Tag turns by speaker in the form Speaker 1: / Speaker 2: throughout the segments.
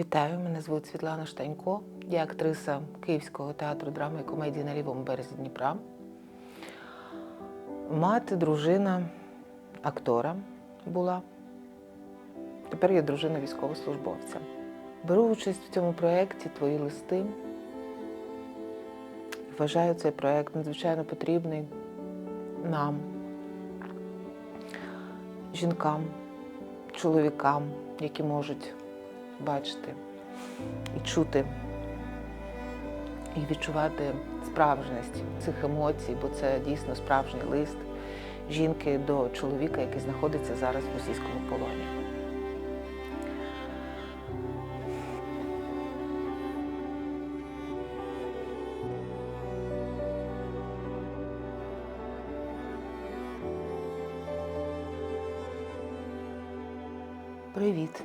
Speaker 1: Вітаю, мене звуть Світлана Штанько. Я актриса Київського театру драми і комедії на лівому березі Дніпра. Мати, дружина актора була. Тепер я дружина військовослужбовця. Беру участь в цьому проєкті Твої листи. Вважаю цей проєкт надзвичайно потрібний нам, жінкам, чоловікам, які можуть бачити і чути, і відчувати справжність цих емоцій, бо це дійсно справжній лист жінки до чоловіка, який знаходиться зараз в російському полоні. Привіт.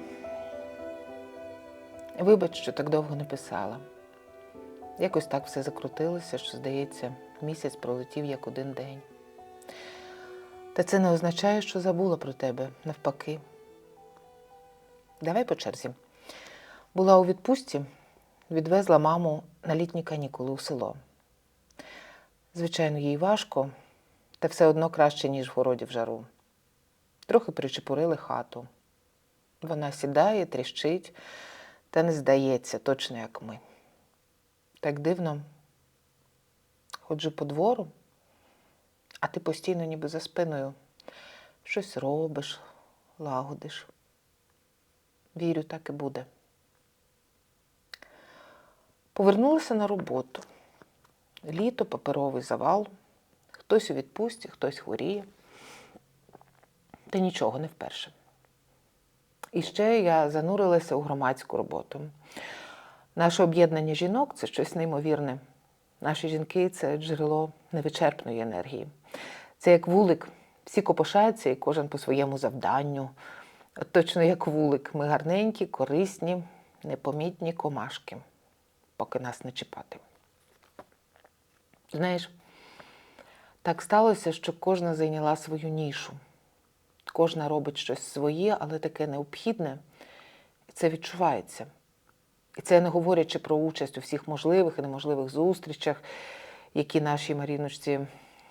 Speaker 1: Вибач, що так довго не писала. Якось так все закрутилося, що, здається, місяць пролетів як один день. Та це не означає, що забула про тебе, навпаки. Давай по черзі. Була у відпустці, відвезла маму на літні канікули у село. Звичайно, їй важко, та все одно краще, ніж в городі в жару. Трохи причепурили хату. Вона сідає, тріщить, та не здається, точно як ми. Так дивно. Ходжу по двору, а ти постійно ніби за спиною щось робиш, лагодиш. Вірю, так і буде. Повернулася на роботу. Літо, паперовий завал, хтось у відпустці, хтось хворіє. Та нічого не вперше. І ще я занурилася у громадську роботу. Наше об'єднання жінок це щось неймовірне. Наші жінки це джерело невичерпної енергії. Це як вулик, всі копошаються і кожен по своєму завданню. От точно як вулик. Ми гарненькі, корисні, непомітні комашки, поки нас не чіпати. Знаєш, так сталося, що кожна зайняла свою нішу. Кожна робить щось своє, але таке необхідне, це відчувається. І це не говорячи про участь у всіх можливих і неможливих зустрічах, які нашій Маріночці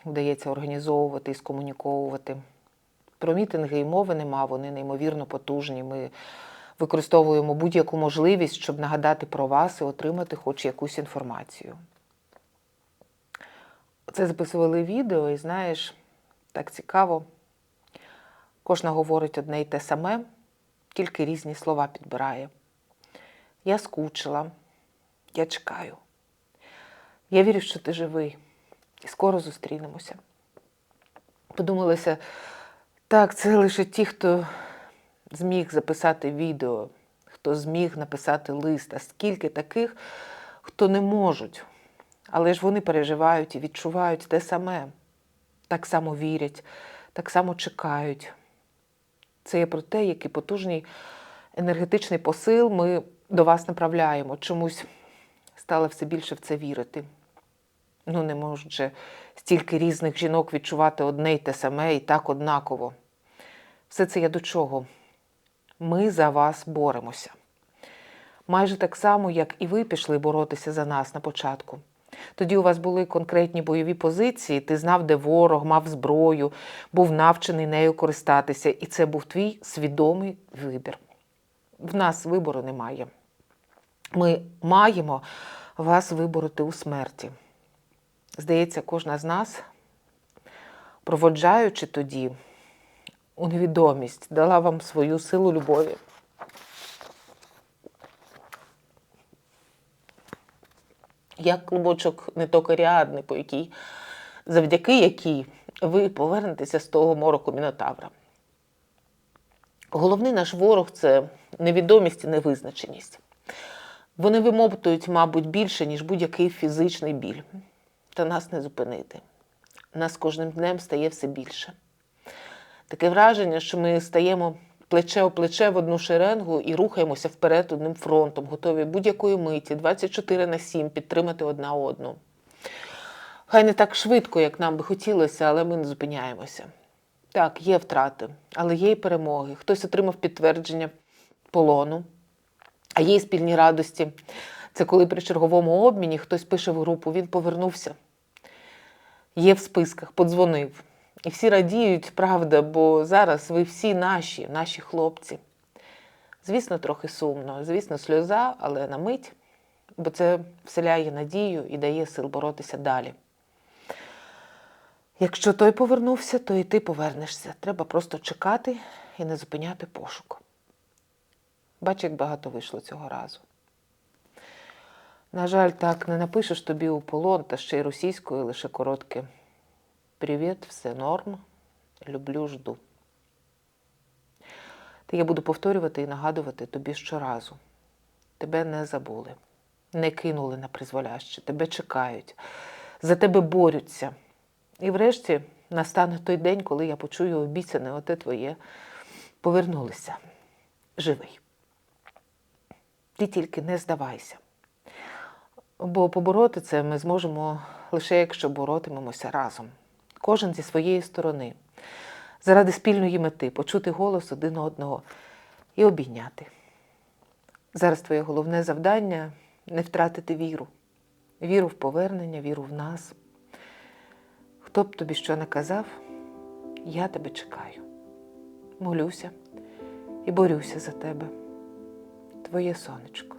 Speaker 1: вдається організовувати і скомуніковувати. Про мітинги і мови нема, вони неймовірно потужні. Ми використовуємо будь-яку можливість, щоб нагадати про вас і отримати хоч якусь інформацію. Це записували відео, і знаєш, так цікаво. Кожна говорить одне й те саме, тільки різні слова підбирає. Я скучила, я чекаю. Я вірю, що ти живий, і скоро зустрінемося. Подумалося, так, це лише ті, хто зміг записати відео, хто зміг написати лист, а скільки таких, хто не можуть. Але ж вони переживають і відчувають те саме, так само вірять, так само чекають. Це є про те, який потужний енергетичний посил ми до вас направляємо. Чомусь стала все більше в це вірити. Ну, не можуть же стільки різних жінок відчувати одне й те саме і так однаково. Все це я до чого? Ми за вас боремося. Майже так само, як і ви пішли боротися за нас на початку. Тоді у вас були конкретні бойові позиції, ти знав, де ворог, мав зброю, був навчений нею користатися, і це був твій свідомий вибір. В нас вибору немає. Ми маємо вас вибороти у смерті. Здається, кожна з нас, проводжаючи тоді у невідомість, дала вам свою силу любові. Як клубочок нетокаріадний, по якій, завдяки якій ви повернетеся з того мороку Мінотавра. Головний наш ворог це невідомість і невизначеність. Вони вимотують, мабуть, більше, ніж будь-який фізичний біль. Та нас не зупинити. Нас кожним днем стає все більше. Таке враження, що ми стаємо плече о плече в одну шеренгу і рухаємося вперед одним фронтом, готові будь-якої миті 24 на 7 підтримати одна одну. Хай не так швидко, як нам би хотілося, але ми не зупиняємося. Так, є втрати, але є й перемоги. Хтось отримав підтвердження полону, А є й спільні радості. Це коли при черговому обміні хтось пише в групу, він повернувся. Є в списках, подзвонив. І всі радіють, правда, бо зараз ви всі наші, наші хлопці. Звісно, трохи сумно, звісно, сльоза, але на мить, бо це вселяє надію і дає сил боротися далі. Якщо той повернувся, то і ти повернешся. Треба просто чекати і не зупиняти пошук. Бач, як багато вийшло цього разу. На жаль, так не напишеш тобі у полон, та ще й російською лише коротке. Привіт, все норм. Люблю, жду. Та я буду повторювати і нагадувати тобі щоразу. Тебе не забули, не кинули на призволяще, тебе чекають, за тебе борються. І врешті настане той день, коли я почую обіцяне оте твоє повернулися. Живий. Ти тільки не здавайся. Бо побороти це ми зможемо лише якщо боротимемося разом, кожен зі своєї сторони, заради спільної мети почути голос один одного і обійняти. Зараз твоє головне завдання не втратити віру, віру в повернення, віру в нас. Хто б тобі що не казав, я тебе чекаю. Молюся і борюся за тебе, твоє сонечко.